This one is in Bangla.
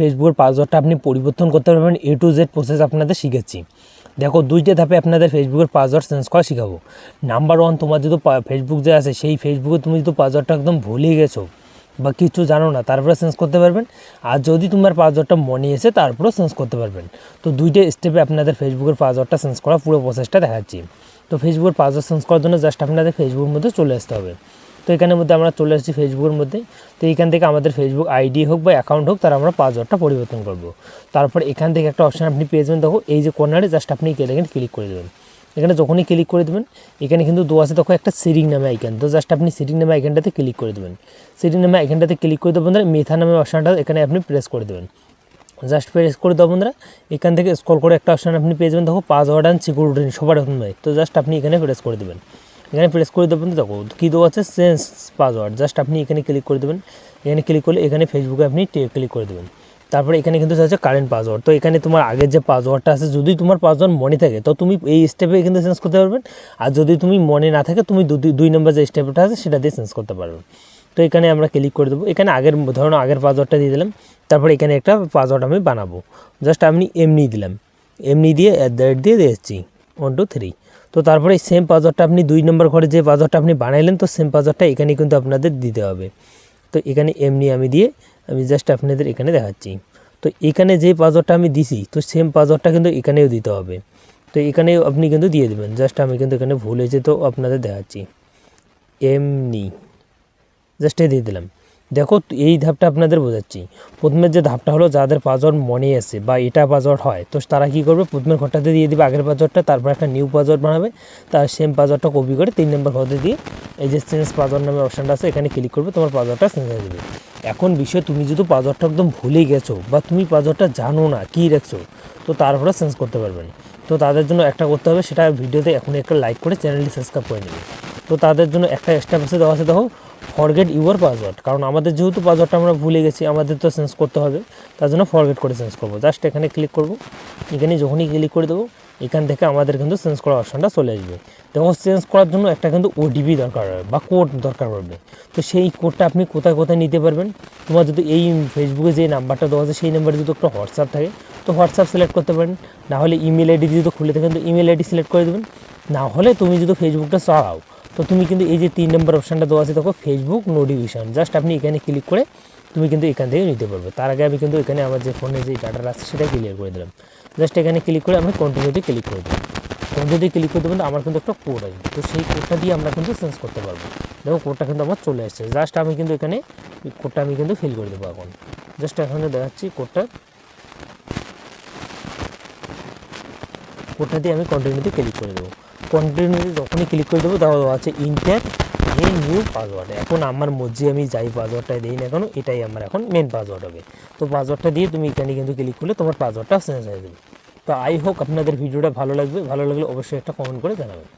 ফেসবুকের পাসওয়ার্ডটা আপনি পরিবর্তন করতে পারবেন এ টু জেড প্রসেস আপনাদের শিখেছি দেখো, দুইটা ধাপে আপনাদের ফেসবুকের পাসওয়ার্ড চেঞ্জ করা শেখাবো। নাম্বার ওয়ান তোমার যদি ফেসবুক যে আছে, সেই ফেসবুকে তুমি যদি পাসওয়ার্ডটা একদম ভুলে গেছো বা কিছু জানো না, তারপরে চেঞ্জ করতে পারবেন। আর যদি তোমার পাসওয়ার্ডটা মনে এসে তারপরেও চেঞ্জ করতে পারবেন। তো দুইটা স্টেপে আপনাদের ফেসবুকের পাসওয়ার্ডটা চেঞ্জ করা পুরো প্রসেসটা দেখাচ্ছি। তো ফেসবুকের পাসওয়ার্ড চেঞ্জ করার জন্য জাস্ট আপনাদের ফেসবুকের মধ্যে চলে আসতে হবে। তো এখানের মধ্যে আমরা চলে আসছি ফেসবুকের মধ্যে। তো এখান থেকে আমাদের ফেসবুক আইডি হোক বা অ্যাকাউন্ট হোক, তার আমরা পাসওয়ার্ডটা পরিবর্তন করব। তারপর এখান থেকে একটা অপশান আপনি পেয়ে যাবেন। দেখো, এই যে কর্নারে জাস্ট আপনি এখানে ক্লিক করে দেবেন। এখানে যখনই ক্লিক করে দেবেন, এখানে কিন্তু দু আছে তখন একটা সিরিং নামে আইকন তো জাস্ট আপনি সিরিং নামে আইকনটাতে ক্লিক করে দেবেন। সিরিং নামে আইকনটাতে ক্লিক করে দেবেন বন্ধুরা মেথা নামে অপশানটা এখানে আপনি প্রেস করে দেবেন। জাস্ট প্রেস করে দেবো বন্ধুরা এখান থেকে স্কল করে একটা অপশান আপনি পেয়ে যাবেন। দেখো পাসওয়ার্ড অ্যান্ড সিকিউরিটি সবার এখন তো জাস্ট আপনি এখানে প্রেস করে দেবেন। এখানে প্রেস করে দেবেন, দেখো কী দেওয়া আছে চেঞ্জ পাসওয়ার্ড জাস্ট আপনি এখানে ক্লিক করে দেবেন। এখানে ক্লিক করলে এখানে ফেসবুকে আপনি ক্লিক করে দেবেন। তারপরে এখানে কিন্তু আছে কারেন্ট পাসওয়ার্ড তো এখানে তোমার আগের যে পাসওয়ার্ডটা আছে, যদি তোমার পাসওয়ার্ড মনে থাকে, তো তুমি এই স্টেপে কিন্তু চেঞ্জ করতে পারবেন। আর যদি তুমি মনে না থাকে, তুমি দুই নম্বর যে স্টেপটা আছে, সেটা দিয়ে চেঞ্জ করতে পারবে তো এখানে আমরা ক্লিক করে দেবো। এখানে আগের, ধরুন আগের পাসওয়ার্ডটা দিয়ে দিলাম। তারপরে এখানে একটা পাসওয়ার্ড আমি বানাবো। জাস্ট আমি এমনি দিলাম। এমনি দিয়ে অ্যাট দ্য রেট দিয়ে দিয়েছি ওয়ান টু থ্রি তো তারপরে সেম পাসওয়ার্ডটা আপনি দুই নম্বর ঘরে যে পাসওয়ার্ডটা আপনি বানাইলেন, তো সেম পাসওয়ার্ডটা এখানে কিন্তু আপনাদের দিতে হবে। তো এখানে এমনি আমি দিয়ে আমি জাস্ট আপনাদের এখানে দেখাচ্ছি। তো এখানে যে পাসওয়ার্ডটা আমি দিছি, তো সেম পাসওয়ার্ডটা কিন্তু এখানেও দিতে হবে। তো এখানেও আপনি কিন্তু দিয়ে দেবেন। জাস্ট আমি কিন্তু এখানে ভুল হয়েছে, তো আপনাদের দেখাচ্ছি। এমনি জাস্ট এই দিয়ে দিলাম। দেখো, এই ধাপটা আপনাদের বোঝাচ্ছি। প্রথমের যে ধাপটা হলো যাদের পাসওয়ার্ড মনে আছে বা এটা পাসওয়ার্ড হয়, তো তারা কী করবে? প্রথমের ঘরটাতে দিয়ে দিবে, আগের পাসওয়ার্ডটা, তারপর একটা নিউ পাসওয়ার্ড বানাবে। তার সেম পাসওয়ার্ডটা কপি করে তিন নম্বর ঘরতে দিয়ে এই যে চেঞ্জ পাসওয়ার্ড নামে অপশানটা আছে, এখানে ক্লিক করবে, তোমার পাসওয়ার্ডটা চেঞ্জ হয়ে যাবে। এখন বিষয়, তুমি যদি পাসওয়ার্ডটা একদম ভুলে গেছো বা তুমি পাসওয়ার্ডটা জানো না কী রাখছো, তো তারপরে চেঞ্জ করতে পারবেন তো তাদের জন্য একটা করতে হবে, সেটা ভিডিওতে এখন একটা লাইক করে চ্যানেলটি সাবস্ক্রাইব করে নেবে। তো তাদের জন্য একটা স্টেপ আছে দেওয়া আছে, দেখো ফরগেট ইউর পাসওয়ার্ড কারণ আমাদের যেহেতু পাসওয়ার্ডটা আমরা ভুলে গেছি, আমাদের তো চেঞ্জ করতে হবে। তার জন্য ফরগেট করে চেঞ্জ করব। জাস্ট এখানে ক্লিক করব। এখানে যখনই ক্লিক করে দেবো, এখান থেকে আমাদের কিন্তু চেঞ্জ করার অপশানটা চলে আসবে। দেখো চেঞ্জ করার জন্য একটা কিন্তু ওটিপি দরকার হবে, বা কোড দরকার পড়বে। তো সেই কোডটা আপনি কোথায় কোথায় নিতে পারবেন? তোমার যদি এই ফেসবুকে যে নাম্বারটা দেওয়া আছে, সেই নাম্বারে যদি একটা হোয়াটসঅ্যাপ থাকে, তো হোয়াটসঅ্যাপ সিলেক্ট করতে পারেন। না হলে ইমেল আইডি যদি খুলে থাকেন তো ইমেল আইডি সিলেক্ট করে দেবেন। না হলে তুমি যদি ফেসবুকটা চালাও তো তুমি কিন্তু এই যে তিন নম্বর অপশানটা দেওয়া আছে, দেখো ফেসবুক নোটিফিকেশান জাস্ট আপনি এখানে ক্লিক করে তুমি কিন্তু এখান থেকে নিতে পারবে। তার আগে আমি কিন্তু এখানে আমার যে ফোনে যে ডাটা আছে, সেটা ক্লিয়ার করে দিলাম। জাস্ট এখানে ক্লিক করে আমি কন্টিনিউতে ক্লিক করে দিলাম। কন্টিনিউতে ক্লিক করে দেবেন আমার কিন্তু একটা কোড আসবে। তো সেই কোডটা দিয়ে আমরা কিন্তু চেঞ্জ করতে পারব। দেখো কোডটা কিন্তু আমার চলে আসছে জাস্ট আমি কিন্তু এখানে কোডটা আমি কিন্তু ফিল করে দেবো এখন। জাস্ট এখানে দেখাচ্ছি কোডটা কোডটা দিয়ে আমি কন্টিনিউতে ক্লিক করে দেবো। কন্টিনিউতে যখনই ক্লিক করে দেবো তারপর আছে ইন্টার এ নিউ পাসওয়ার্ড এখন আমার মর্জি আমি যাই পাসওয়ার্ডটা দিই না কেন, এটাই আমার এখন মেন পাসওয়ার্ড হবে। তো পাসওয়ার্ডটা দিয়ে তুমি এখানে কিন্তু ক্লিক করলে তোমার পাসওয়ার্ডটা চেঞ্জ হয়ে যাবে। তো আই হোক আপনাদের ভিডিওটা ভালো লাগবে। ভালো লাগলে অবশ্যই একটা কমেন্ট করে জানাবেন।